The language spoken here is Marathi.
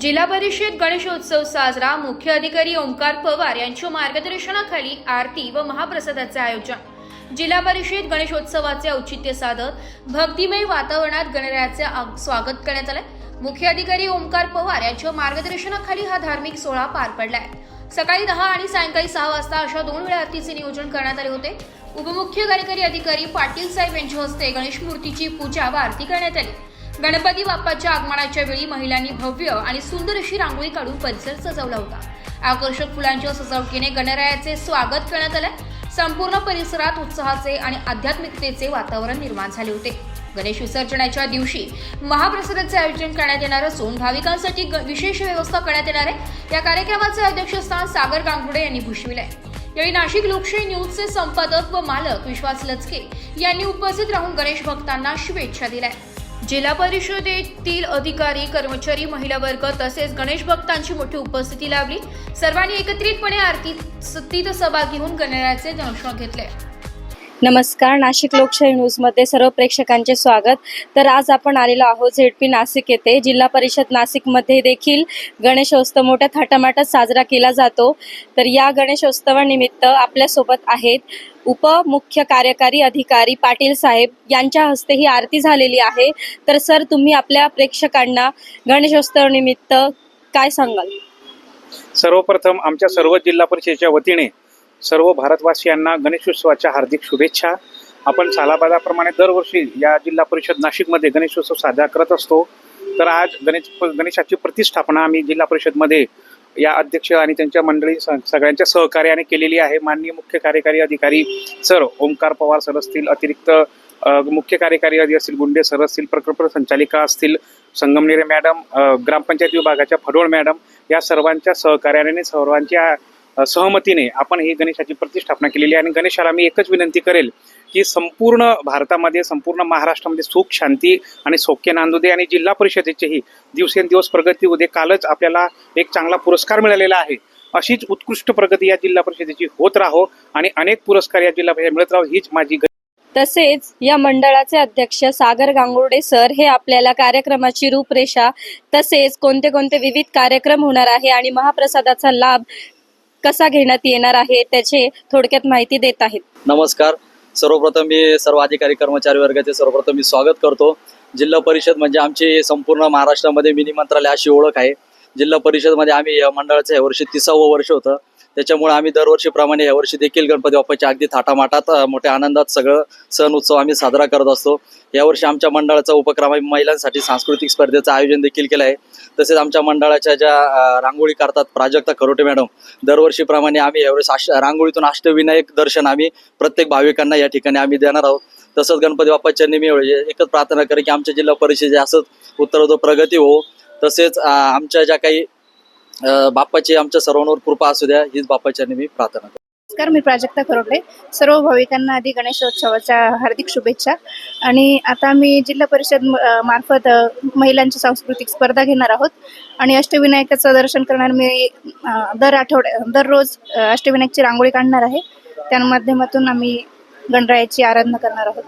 जिल्हा परिषद गणेशोत्सव साजरा. मुख्य अधिकारी ओंकार पवार यांच्या मार्गदर्शनाखाली आरती व महाप्रसादाचे आयोजन. जिल्हा परिषद गणेशोत्सवाचे औचित्य साधत भक्तिमय वातावरणात गणरायाचे आग- स्वागत करण्यात आले मुख्य अधिकारी ओंकार पवार यांच्या मार्गदर्शनाखाली हा धार्मिक सोहळा पार पडलाय. सकाळी दहा आणि सायंकाळी सहा वाजता अशा दोन वेळा आरतीचे नियोजन करण्यात आले होते. उपमुख्य कार्यकारी अधिकारी पाटील साहेब यांच्या हस्ते गणेश मूर्तीची पूजा व आरती करण्यात आली. गणपती बाप्पाच्या आगमनाच्या वेळी महिलांनी भव्य आणि सुंदर अशी रांगोळी काढून परिसर सजवला होता. आकर्षक फुलांच्या सजावटीने गणरायाचे स्वागत करण्यात आले संपूर्ण परिसरात उत्साहाचे आणि आध्यात्मिकतेचे वातावरण निर्माण झाले होते. गणेश विसर्जनाच्या दिवशी महाप्रसादाचे आयोजन करण्यात येणार असून भाविकांसाठी ग- विशेष व्यवस्था करण्यात येणार आहे. या कार्यक्रमाचे अध्यक्षस्थान सागर गांगुडे यांनी भूषविले यावेळी नाशिक लोकशाही न्यूजचे संपादक व मालक विश्वास लचके यांनी उपस्थित राहून गणेश भक्तांना शुभेच्छा दिल्या जिल्हा परिषदेतील अधिकारी कर्मचारी महिला वर्ग तसेच गणेश भक्तांची मोठी उपस्थिती लाभली. सर्वांनी एकत्रितपणे आरतीत सहभागी होऊन गणरायाचे दर्शन घेतले. नमस्कार नाशिक लोकशाही न्यूजमध्ये सर्व प्रेक्षकांचे स्वागत. तर आज आपण आलेलो आहोत झेडपी नाशिक येथे. जिल्हा परिषद नाशिकमध्ये देखील गणेशोत्सव मोठ्या थाटामाटात साजरा केला जातो. तर या गणेशोत्सवानिमित्त आपल्यासोबत आहेत उपमुख्य कार्यकारी अधिकारी पाटील साहेब. यांच्या हस्ते ही आरती झालेली आहे. तर सर तुम्ही आपल्या प्रेक्षकांना गणेशोत्सवानिमित्त काय सांगाल? सर्वप्रथम आमच्या सर्व जिल्हा परिषदेच्या वतीने सर्व भारतवासियांना गणेशोत्सवाच्या हार्दिक शुभेच्छा. आपण सालाबादाप्रमाणे दरवर्षी या जिल्हा परिषद नाशिकमध्ये गणेशोत्सव साजरा करत असतो. तर आज गणेश गणेशाची प्रतिष्ठापना आम्ही जिल्हा परिषदमध्ये या अध्यक्ष आणि त्यांच्या मंडळी स- सगळ्यांच्या सहकार्याने केलेली आहे. माननीय मुख्य कार्यकारी अधिकारी सर ओंकार पवार सर असतील अतिरिक्त मुख्य कार्यकारी अधिकारी असतील गुंडे सर असतील प्रकल्प संचालिका असतील संगमनेरे मॅडम ग्रामपंचायत विभागाच्या फडोळ मॅडम या सर्वांच्या सहकार्याने सर्वांच्या सहमतीने आपण ही गणेशाची प्रतिष्ठापना केलेली आहे. आणि गणेशाला मी एकच विनंती करेल की संपूर्ण भारतामध्ये संपूर्ण महाराष्ट्रामध्ये सुख शांती आणि सौख्य नांदू दे. आणि जिल्हा परिषदेचेही दिवसेंदिवस प्रगती होऊ दे. कालच आपल्याला एक चांगला पुरस्कार मिळालेला आहे. अशीच उत्कृष्ट प्रगती या जिल्हा परिषदेची होत राहो. आणि अनेक पुरस्कार या जिल्हा परिषद मिळत राहो. हीच माझी तसेच या मंडळाचे अध्यक्ष सागर गांगुर्डे सर हे आपल्याला कार्यक्रमाची रूपरेषा तसेच कोणते कोणते विविध कार्यक्रम होणार आहे आणि महाप्रसादाचा लाभ कसा घेण्यात येणार आहे त्याचे थोडक्यात माहिती देत आहेत. नमस्कार. सर्वप्रथम मी सर्व अधिकारी कर्मचारी वर्गाचे सर्वप्रथम मी स्वागत करतो. जिल्हा परिषद म्हणजे आमची संपूर्ण महाराष्ट्रामध्ये मिनी मंत्रालय अशी ओळख आहे. जिल्हा परिषदमध्ये आम्ही या मंडळाचं यावर्षी तिसावं वर्ष होतं. त्याच्यामुळे आम्ही दरवर्षीप्रमाणे यावर्षी देखील गणपती बाप्पाच्या अगदी थाटामाटात मोठ्या आनंदात सगळं सण उत्सव आम्ही साजरा करत असतो. यावर्षी आमच्या मंडळाचा उपक्रम आम्ही महिलांसाठी सांस्कृतिक स्पर्धेचं आयोजन देखील केलं आहे. तसेच आमच्या मंडळाच्या ज्या रांगोळी करतात प्राजक्ता खरोटे मॅडम दरवर्षीप्रमाणे आम्ही यावेळेस अष्ट रांगोळीतून अष्टविनायक दर्शन आम्ही प्रत्येक भाविकांना या ठिकाणी आम्ही देणार आहोत. तसंच गणपती बाप्पाच्या निमित्त एकच प्रार्थना करे की आमच्या जिल्हा परिषदे असंच उत्तर प्रगती हो. तसेच आमच्या ज्या काही बाप्पाची आमच्या सर्वांवर कृपा असू द्या हीच बाप्पाच्या मी प्रार्थना करतो. नमस्कार मी प्राजक्ता खरोटे. सर्व भाविकांना आधी गणेशोत्सवाच्या हार्दिक शुभेच्छा. आणि आता मी जिल्हा परिषद मार्फत महिलांची सांस्कृतिक स्पर्धा घेणार आहोत. आणि अष्टविनायकाचं दर्शन करणार मी दर आठवड्या दररोज अष्टविनायकची रांगोळी काढणार आहे. त्या माध्यमातून आम्ही गणरायाची आराधना करणार आहोत.